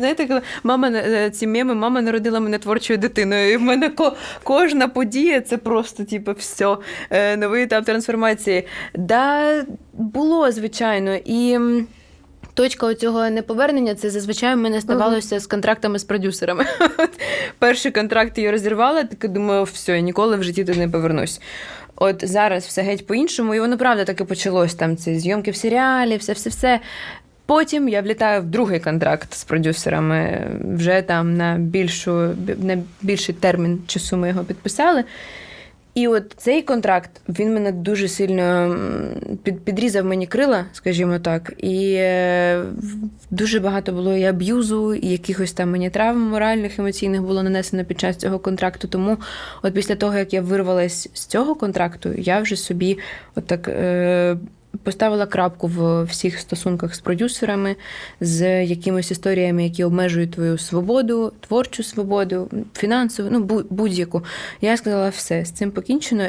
Знаєте, коли мама е, ці меми, мама народила мене творчою дитиною. І в мене ко, кожна подія це просто, типу, все, новий етап трансформації. Да, було, звичайно. І точка цього неповернення це зазвичай в мене ставалося з контрактами з продюсерами. Перший контракт я розірвала, таке думаю, все, я ніколи в житті туди не повернусь. От зараз все геть по-іншому, і воно правда так і почалось. Там ці зйомки в серіалі, все-все-все. Потім я влітаю в другий контракт з продюсерами. Вже там на більшу на більший термін часу ми його підписали. І от цей контракт він мене дуже сильно під, підрізав мені крила, скажімо так. І е, дуже багато було і аб'юзу, і якихось там мені травм моральних, емоційних було нанесено під час цього контракту. Тому, от після того, як я вирвалась з цього контракту, я вже собі отак. Е, Поставила крапку в всіх стосунках з продюсерами, з якимись історіями, які обмежують твою свободу, творчу свободу, фінансову, ну бу- будь-яку. Я сказала все, з цим покінчено.